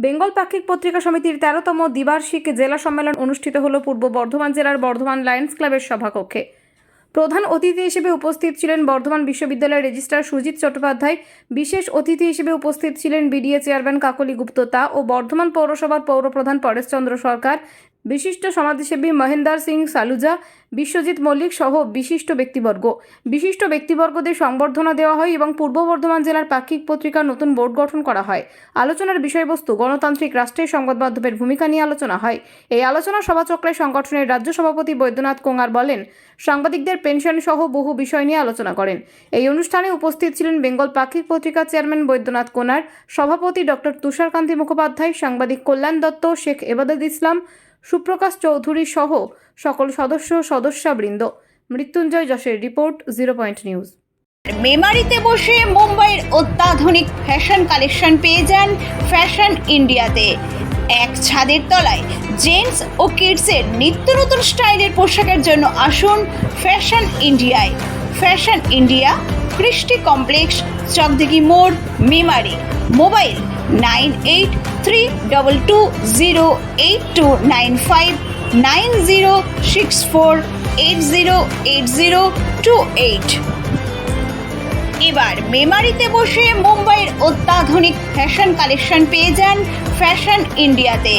বেঙ্গল পাক্ষিক পত্রিকা সমিতির তেরোতম দ্বিবার্ষিক জেলা সম্মেলন অনুষ্ঠিত হল পূর্ব বর্ধমান জেলার বর্ধমান লায়ন্স ক্লাবের সভাকক্ষে। প্রধান অতিথি হিসেবে উপস্থিত ছিলেন বর্ধমান বিশ্ববিদ্যালয়ের রেজিস্ট্রার সুজিত চট্টোপাধ্যায়, বিশেষ অতিথি হিসেবে উপস্থিত ছিলেন বিডিএ চেয়ারম্যান কাকলি গুপ্ততা ও বর্ধমান পৌরসভার পৌরপ্রধান পরেশচন্দ্র সরকার বিশিষ্ট সমাজসেবী মহেন্দার সিং সালুজা, বিশ্বজিৎ মল্লিক সহ বিশিষ্ট ব্যক্তিবর্গ। বিশিষ্ট ব্যক্তিবর্গদের সংবর্ধনা দেওয়া হয় এবং পূর্ব বর্ধমান জেলার পাক্ষিক পত্রিকার নতুন বোর্ড গঠন করা হয়। আলোচনার বিষয়বস্তু গণতান্ত্রিক রাষ্ট্রের সংবাদ মাধ্যমের ভূমিকা নিয়ে আলোচনা হয়। এই আলোচনা সভাচক্রে সংগঠনের রাজ্য সভাপতি বৈদ্যনাথ কোঙার বলেন, সাংবাদিকদের পেনশন সহ বহু বিষয় নিয়ে আলোচনা করেন। এই অনুষ্ঠানে উপস্থিত ছিলেন বেঙ্গল পাক্ষিক পত্রিকার চেয়ারম্যান বৈদ্যনাথ কোনার, সভাপতি ডক্টর তুষারকান্তি মুখোপাধ্যায়, সাংবাদিক কল্যাণ দত্ত, শেখ এবাদত ইসলাম সুপ্রকাশ চৌধুরী সহ সকল সদস্য সদস্যবৃন্দ। মৃত্যুঞ্জয় যশের রিপোর্ট, জিরো পয়েন্ট নিউজ। মেমারিতে বসে মুম্বাইয়ের অত্যাধুনিক ফ্যাশন কালেকশন পেয়ে যান ফ্যাশন ইন্ডিয়াতে। এক ছাদের তলায় জেন্টস ও কিডসের নিত্য নতুন স্টাইলের পোশাকের জন্য আসুন ফ্যাশন ইন্ডিয়ায়। Fashion India Krishti complex, Chakdighi মোড়, Memari. Mobile nine eight three double two zero eight two nine five nine zero six four eight zero eight zero two eight. এবার মেমারিতে বসে মুম্বাইয়ের অত্যাধুনিক ফ্যাশন কালেকশন পেয়ে যান ফ্যাশন ইন্ডিয়াতে।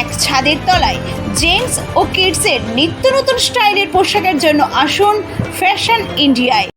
এক ছাদের তলায় জেন্টস ও কিডসের নিত্য নতুন স্টাইলের পোশাকের জন্য আসুন ফ্যাশন ইন্ডিয়ায়।